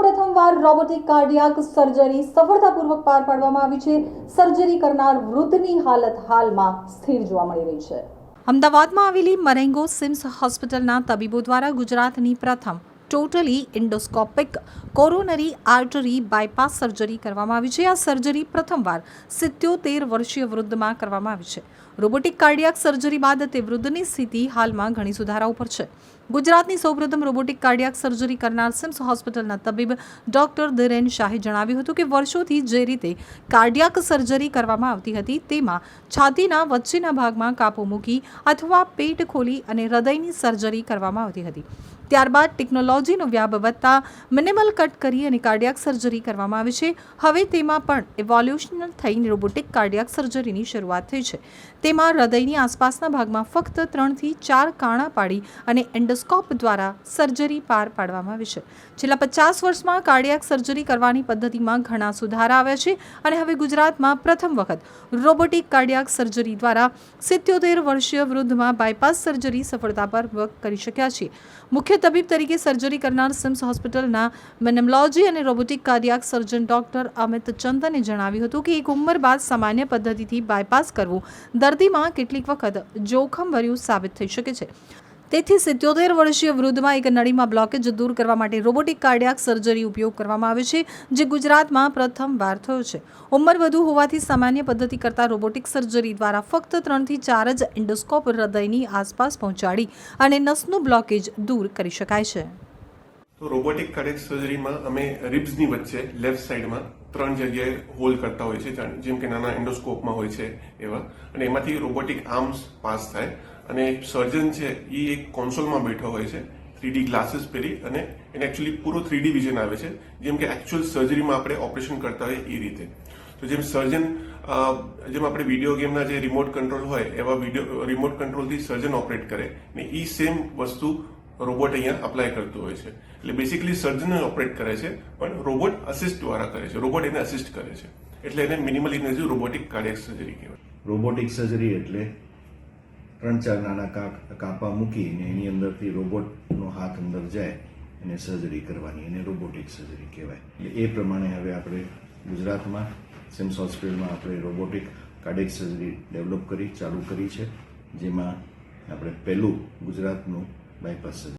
પ્રથમવાર robotic cardiac surgery સફળતાપૂર્વક પાર પાડવામાં આવી છે. સર્જરી કરનાર વૃદ્ધની હાલત હાલમાં સ્થિર જોવા મળી રહી છે. અમદાવાદમાં આવેલી મરેંગો સિમ્સ હોસ્પિટલના તબીબો દ્વારા ગુજરાતની પ્રથમ totally endoscopic coronary artery bypass surgery કરવામાં આવી છે. આ સર્જરી પ્રથમવાર સિત્યોતેર વર્ષીય વૃદ્ધમાં કરવામાં આવી છે. રોબોટિક કાર્ડિયાક સર્જરી બાદ તે વૃદ્ધની સ્થિતિ હાલમાં ઘણી સુધારા ઉપર છે. ગુજરાતની સૌપ્રથમ રોબોટિક કાર્ડિયાક સર્જરી કરનાર સિમ્સ હોસ્પિટલના તબીબ ડોક્ટર ધીરેન શાહે જણાવ્યું હતું કે વર્ષોથી જે રીતે કાર્ડિયાક સર્જરી કરવામાં આવતી હતી તેમાં છાતીના વચ્ચેના ભાગમાં કાપો મૂકી અથવા પેટ ખોલી અને હૃદયની સર્જરી કરવામાં આવતી હતી. ત્યારબાદ ટેકનોલોજીનો વ્યાપ વધતા મિનિમલ કટ કરી અને કાર્ડિયાક સર્જરી કરવામાં આવી છે. હવે તેમાં પણ ઇવોલ્યુશનલ થઈને રોબોટિક કાર્ડિયાક સર્જરીની શરૂઆત થઈ છે. તેમાં હૃદયની આસપાસના ભાગમાં ફક્ત ત્રણથી ચાર કાણા પાડી અને એન્ડોસ્કોપ દ્વારા સર્જરી પાર પાડવામાં આવી છે. છેલ્લા પચાસ વર્ષમાં કાર્ડિયાક સર્જરી કરવાની પદ્ધતિમાં ઘણા સુધારા આવ્યા છે અને હવે ગુજરાતમાં પ્રથમ વખત રોબોટિક કાર્ડિયાક સર્જરી દ્વારા સિત્યોતેર વર્ષીય વૃદ્ધમાં બાયપાસ સર્જરી સફળતાપૂર્વક કરી શક્યા છે મુખ્ય તબીબ તરીકે સર્જરી કરનાર સિમ્સ હોસ્પિટલના મેનેમોલોજી અને robotic cardiac surgeon doctor Amit ચંદને જણાવ્યું હતું કે એક ઉંમર બાદ સામાન્ય પદ્ધતિથી બાયપાસ કરવું દર્દીમાં કેટલીક વખત જોખમભર્યું સાબિત થઈ શકે છે. તેથી સિત્યોતેર વર્ષીય વૃદ્ધમાં એક નળીમાં બ્લોકેજ દૂર કરવા માટે રોબોટિક કાર્ડિયાક સર્જરી ઉપયોગ કરવામાં આવે છે, જે ગુજરાતમાં પ્રથમવાર થયો છે. ઉંમર વધુ હોવાથી સામાન્ય પદ્ધતિ કરતાં રોબોટિક સર્જરી દ્વારા ફક્ત ત્રણથી ચાર જ એન્ડોસ્કોપ હૃદયની આસપાસ પહોંચાડી અને નસનું બ્લોકેજ દૂર કરી શકાય છે. તો રોબોટિક કાર્ડિયક સર્જરીમાં અમે રિબ્સની વચ્ચે લેફ્ટ સાઈડમાં ત્રણ જગ્યાએ હોલ કરતા હોય છે, જેમ કે નાના એન્ડોસ્કોપમાં હોય છે એવા. અને એમાંથી રોબોટિક આર્મ્સ પાસ થાય. અને સર્જન છે એ એક કોન્સોલમાં બેઠો હોય છે થ્રીડી ગ્લાસીસ પહેરી અને એને એકચ્યુઅલી પૂરો થ્રીડી વિઝન આવે છે. જેમ કે એકચ્યુઅલ સર્જરીમાં આપણે ઓપરેશન કરતા હોય એ રીતે. તો જેમ સર્જન જેમ આપણે વીડિયો ગેમના જે રિમોટ કંટ્રોલ હોય, એવા વીડિયો રિમોટ કંટ્રોલથી સર્જન ઓપરેટ કરે ને એ સેમ વસ્તુ રોબોટ અહીંયા અપ્લાય કરતું હોય છે. એટલે બેસિકલી સર્જન ઓપરેટ કરે છે, પણ રોબોટ અસિસ્ટ દ્વારા કરે છે. રોબોટ એને અસિસ્ટ કરે છે. એટલે એને minimal invasive robotic cardiac surgery કહેવાય. રોબોટિક સર્જરી એટલે ત્રણ ચાર નાના કાપ કાપા મૂકીને એની અંદરથી રોબોટનો હાથ અંદર જાય અને સર્જરી કરવાની, એને રોબોટિક સર્જરી કહેવાય. એટલે એ પ્રમાણે હવે આપણે ગુજરાતમાં સિમ્સ હોસ્પિટલમાં આપણે રોબોટિક કાર્ડિક સર્જરી ડેવલપ કરી, ચાલુ કરી છે, જેમાં આપણે પહેલું ગુજરાતનું બાયપાસ સર્જરી